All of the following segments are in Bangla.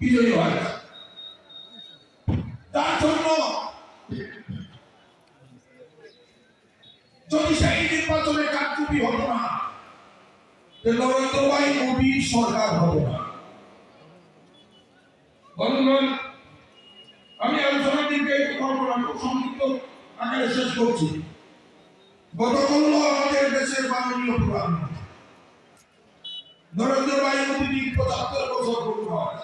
বিজয়ী হয় তার জন্য যদি সেই নির্বাচনে কারচুপি হতো না যে নরেন্দ্র সরকার হতো না বন্ধুগণ, আমি আলোচনা দিকে একটু কল্পনা খুব সংক্ষিপ্ত আকারে শেষ করছি। গতকাল আমাদের দেশের মাননীয় প্রধানমন্ত্রী নরেন্দ্র ভাই মোদী পঁচাত্তর বছর পূর্ণ হয়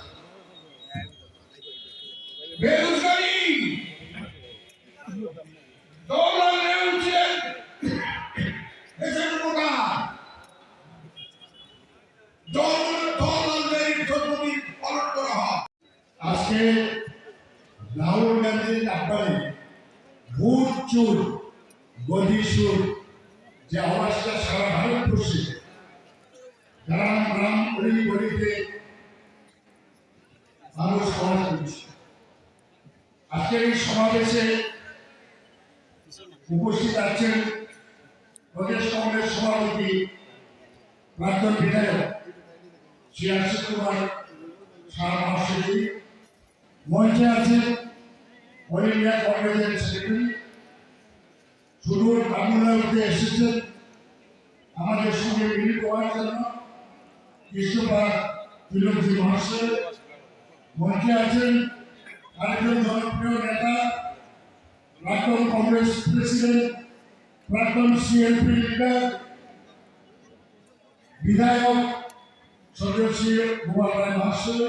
আজকে রাহুল গান্ধীর আপনারে ভোট চোর গদি সুর যে আওয়াজটা সারা ভারতবর্ষে। গ্রাম গ্রাম গলি গলিতে মানুষ আওয়াজ করছে। আজকের এই সমাবেশে উপস্থিত আছেন প্রদেশ কংগ্রেস সভাপতি প্রাক্তন বিধায়ক শ্রী আশিস কুমার সারা মহাশয়জি মঞ্চে আছেন অল ইন্ডিয়া কংগ্রেসের সেক্রেটারি। সুদূর তামিলনাড়ুতে এসেছেন। আমাদের সঙ্গে মিলিত হওয়ার জন্য কৃষ্ণপাল তিলকজি মহাশয়। মঞ্চে আছেন আরেকজন জনপ্রিয় নেতা, প্রাক্তন কংগ্রেস প্রেসিডেন্ট, প্রাক্তন সিএলপি লিডার বিধায়ক সদস্য গোপাল রায় মহাশয়।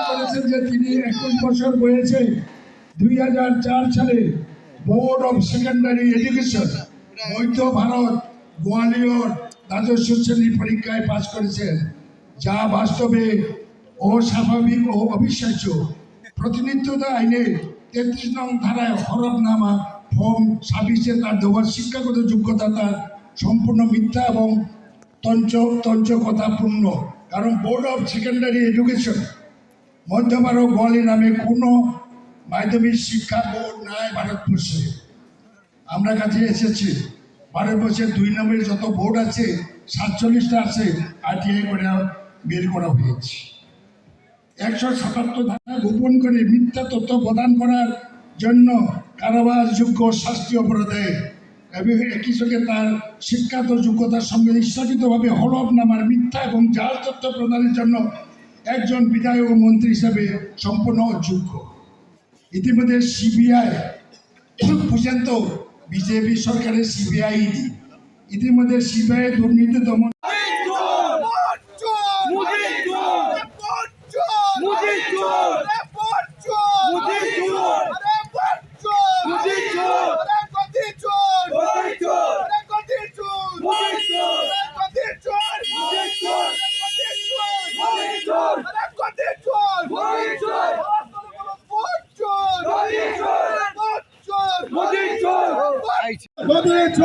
করেছেন যে তিনি একুশ বছর বয়সে দুই হাজার চার সালে বোর্ড অফ সেকেন্ডারি এডুকেশন মধ্য ভারত, গোয়ালিয়র দ্বাদশ শ্রেণি পরীক্ষায় পাশ করেছেন। যা বাস্তবে অস্বাভাবিক ও অবিশ্বাস্য। প্রতিনিধিত্বতা আইনে তেত্রিশ নং ধারায় হরফনামা, ফর্ম ছাব্বিশে তার দেওয়ার শিক্ষাগত যোগ্যতা তার সম্পূর্ণ মিথ্যা এবং তঞ্চ তঞ্চকতাপূর্ণ কারণ বোর্ড অফ সেকেন্ডারি এডুকেশন মধ্য ভারত গোয়ালি নামে কোনো মাধ্যমিক শিক্ষা বোর্ড নাই ভারতবর্ষে। আমরা কাছে এসেছি। ভারতবর্ষের দুই নম্বরের যত বোর্ড আছে, সাতচল্লিশটা আছে, আরটিআই করে বের করা হয়েছে। একশো সাতাত্তর ধারা গোপন করে মিথ্যা তথ্য প্রদান করার জন্য কারাবাসযোগ্য শাস্তি অপরাধে এবং একই সঙ্গে তার শিক্ষাগত যোগ্যতার সঙ্গে ইচ্ছাকৃতভাবে হলফনামার মিথ্যা এবং জাল তথ্য প্রদানের জন্য একজন বিধায়ক মন্ত্রী হিসাবে সম্পূর্ণ অযোগ্য ইতিমধ্যে সিবিআই পর্যন্ত বিজেপি সরকারের সিবিআই ইতিমধ্যে সিবিআই দুর্নীতি দমন দিয়েছি